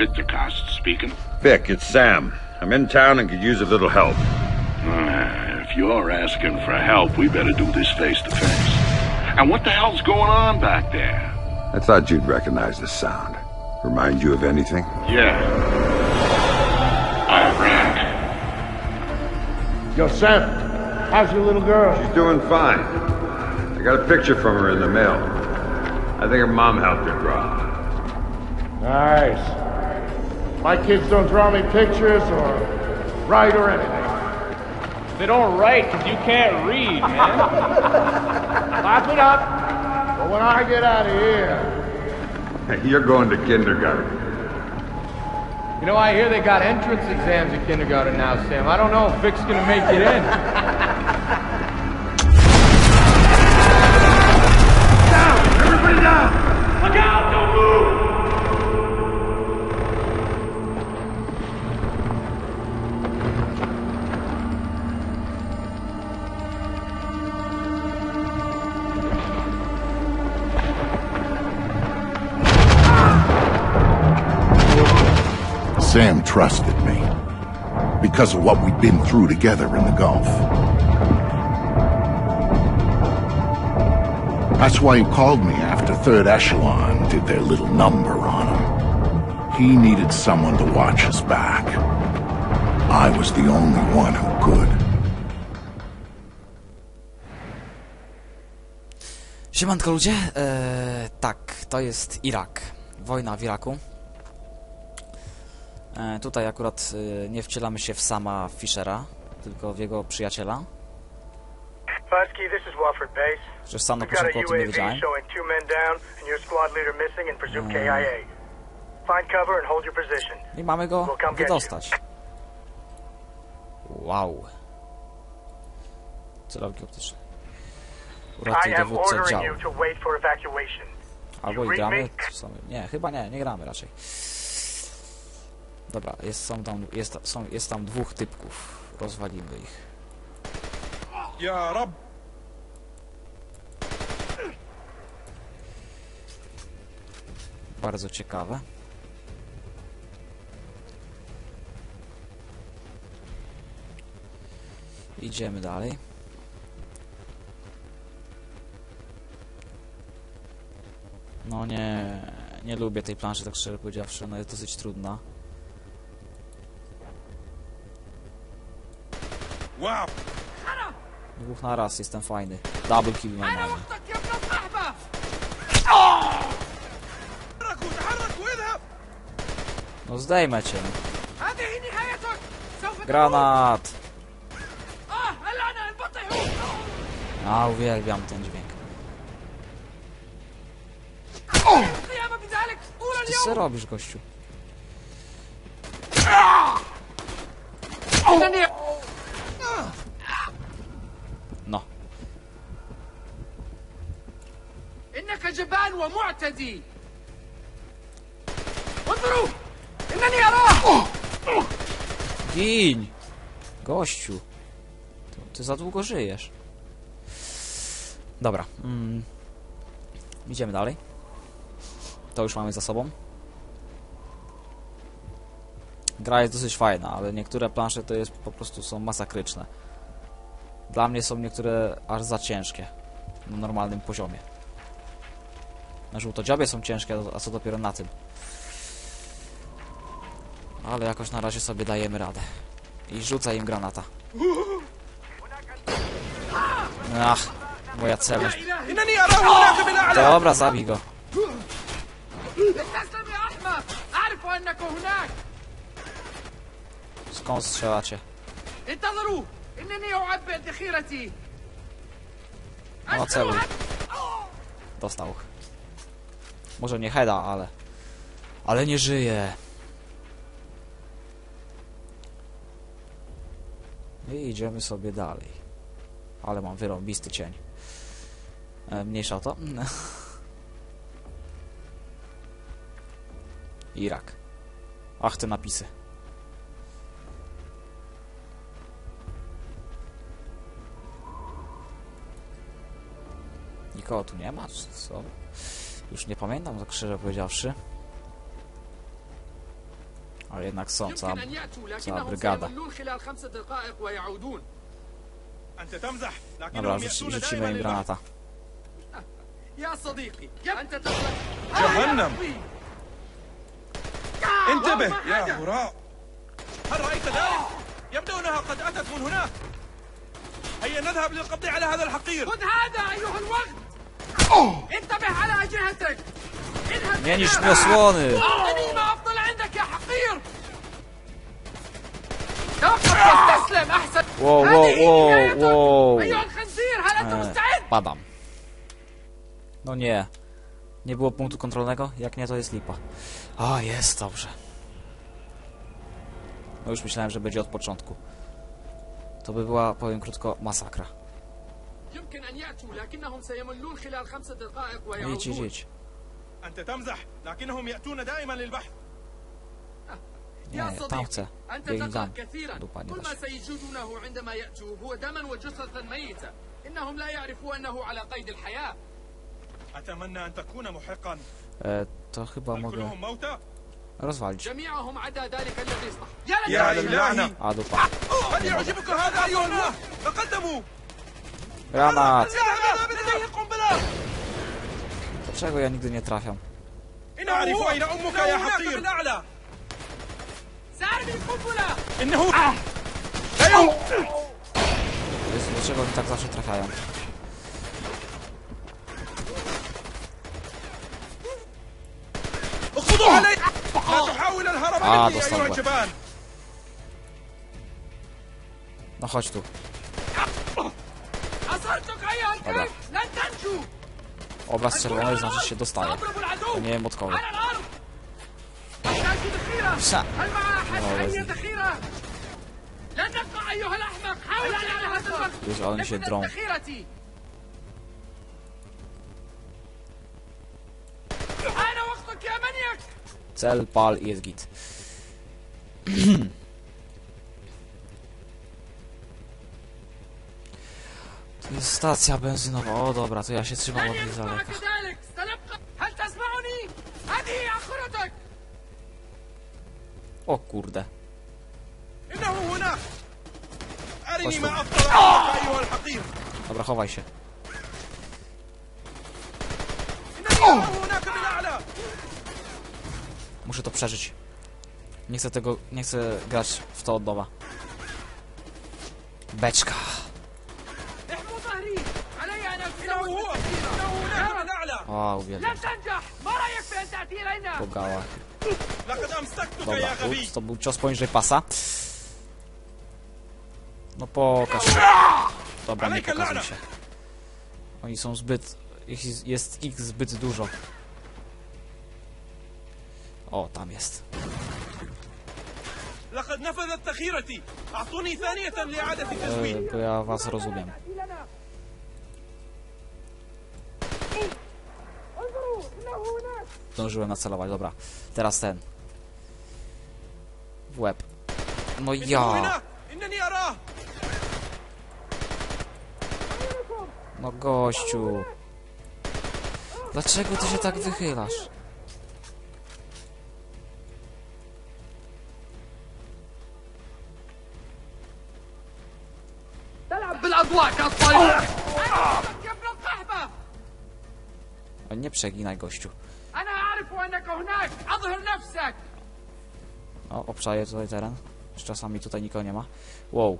Alliance Security, Victor Cost speaking. Vic, it's Sam. I'm in town and could use a little help. Uh, if you're asking for help, we better do this face to face. And what the hell's going on back there? I thought you'd recognize the sound. Remind you of anything? Yeah. Iraq. Yo, Sam, how's your little girl? She's doing fine. I got a picture from her in the mail. I think her mom helped her draw. Nice. My kids don't draw me pictures or write or anything. They don't write because you can't read, man. Laugh it up. But when I get out of here, You're going to kindergarten. You know, I hear they got entrance exams at kindergarten now, Sam. I don't know if Vic's gonna make it in. Sam trusted me because of what we'd been through together in the Gulf. That's why he called me after Third Echelon did their little number on him. He needed someone to watch his back. I was the only one who could. Siemanko ludzie, eee, tak, to jest Irak. Wojna w Iraku. E, tutaj akurat e, nie wcielamy się w sama Fischera, tylko w jego przyjaciela. Husky, this is Wofford Base. Chociaż sam na początku o tym nie wiedziałem. I mamy go wydostać. Wow. Celownik optyczny. Uratuj dowódcę działu. Albo i gramy. Nie, chyba nie, nie gramy raczej. Dobra, jest, są, tam, jest, są, jest tam dwóch typków. Rozwalimy ich. Ja rab! Bardzo ciekawe. Idziemy dalej. No nie, nie lubię tej planszy, tak szczerze powiedziawszy, ona jest dosyć trudna. Dwóch na raz, jestem fajny. Double kill normalnie. No zdejmę cię. Granat! A, uwielbiam ten dźwięk. Co ty se robisz, gościu? إنك جبان ومعتدي انظروا إنني أراه gin! Gościu. Ty, ty za długo żyjesz. Dobra. Mm. Idziemy dalej. To już mamy za sobą. Gra jest dosyć fajna, ale niektóre plansze to jest po prostu są masakryczne. Dla mnie są niektóre aż za ciężkie. Na normalnym poziomie. Na żółtodziobie są ciężkie, a co dopiero na tym. Ale jakoś na razie sobie dajemy radę. I rzuca im granata. Ach, moja celność. Dobra, zabij go. Skąd strzelacie? No celuj. Dostał. Może nie heada, ale... Ale nie żyje. I idziemy sobie dalej. Ale mam wyrąbisty cień. E, mniejsza to. Irak. Ach, te napisy. Nikogo tu nie ma, co? Już nie pamiętam, tak szczerze powiedziawszy. Ale jednak są, cała, cała brygada. Dobra, rzuci- يأتون rzucimy im granata. يا صديقي أنت تغلط جهنم. انتبه يا. هراء هل رأيت ذلك؟ يبدو أنها قد أتت من هناك هيا نذهب للقبض على هذا الحقير خذ هذا أيها الوقت انتبه على جهتك اذهب Nie niszcz إلى- mi osłony! أعطني ما أفضل عندك يا حقير توقف واستسلم أحسن Wow, هذه wow, wow, نهايتك. wow. أيها الخنزير هل أنت E, مستعد؟ Padam. No nie. Nie było punktu kontrolnego? Jak nie, to jest lipa. A, jest, dobrze. No już myślałem, że będzie od początku. To by była, powiem krótko, masakra. يمكن أن يأتوا لكنهم سيملون خلال خمسة دقائق ويعودون. أنت تمزح لكنهم يأتون دائما للبحث. أه، يا صديقي أنت تقلق كثيرا. كل ما سيجدونه عندما يأتوا هو دما وجثثا ميتة. إنهم لا يعرفوا أنه على قيد الحياة. أتمنى أن تكون محقا. to chyba mogę... Rozwalić. Ja, ja, ja, يا ja, يا ja, ja, يعجبك هذا أيها ja, تقدموا. Granat! لديه قنبلة Dlaczego ja nigdy nie trafiam? أعرف أين أمك يا حقير الأعلى سأرمي القنبلة إنه Jezu, dlaczego oni tak zawsze trafiają? اخذوا علي لا تحاول الهرب آه، مني dostał أيها łeb. الجبان No chodź tu. Obraz czerwony znaczy się dostaje. To nie wiem od kogo. Psa. No, Wiesz, ale mi się drą. Cel, pal i jest git. Stacja benzynowa. O dobra, to ja się trzymam od nich z daleka. O kurde. Chodź tu. Dobra, chowaj się. Muszę to przeżyć. Nie chcę tego, nie chcę grać w to od nowa. Beczka. Pogała. لقد أمسكتك Dobra, يا غبي ups, to był cios poniżej pasa. No pokaż się. Dobra, nie Alejka pokazuj lana. się. Oni są zbyt... ich jest- Jest ich zbyt dużo. O, tam jest. لقد نفذت ذخيرتي أعطوني ثانية لإعادة التزويد E, bo ja was rozumiem. zdążyłem nacelować, dobra. Teraz ten. W łeb. No ja! No gościu. Dlaczego ty się tak wychylasz? Nie przeginaj gościu. أنا أعرف أنك هناك أظهر نفسك O, obczaję tutaj teren. Z czasami tutaj nikogo nie ma. Wow.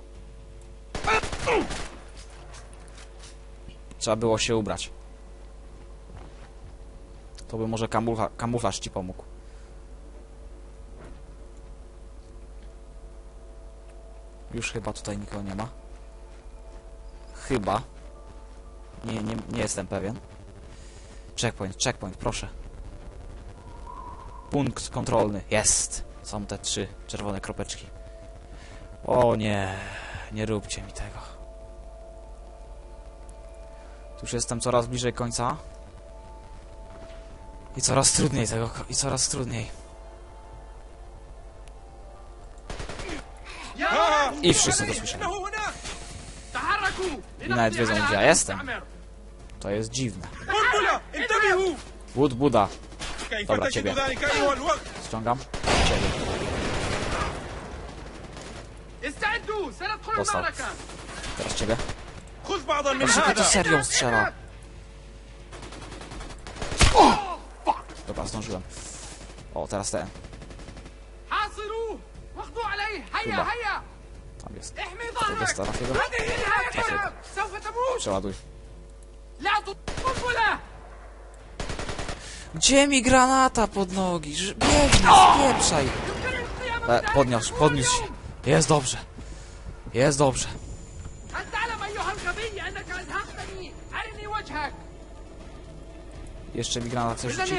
Trzeba było się ubrać. To by może kamufla kamuflaż ci pomógł. Już chyba tutaj nikogo nie ma. Chyba. Nie, nie, nie jestem pewien. Checkpoint, checkpoint, proszę. Punkt kontrolny. Jest! Są te trzy czerwone kropeczki. O nie, nie róbcie mi tego. Już jestem coraz bliżej końca. I coraz trudniej tego, i coraz trudniej. I wszyscy to słyszeli. I nawet wiedzą, gdzie ja jestem. To jest dziwne. Wood Buddha, Dobra, ciebie. Ściągam. Ciebie. Dostał. Teraz ciebie. Właściwie to serią strzela. Dobra, zdążyłem. O, teraz ten. Chyba. Tam jest. Dostał takiego. Przeładuj. لا تطفله Gdzie mi granata pod nogi? Ż- Biegnij, spieprzaj. يمكن القيام E, بذلك podniósł, طول podniósł się. اليوم. Jest dobrze. Jest dobrze. هل تعلم أيها الغبي أنك أزهقتني أرني وجهك Jeszcze mi granat coś إذا rzuci.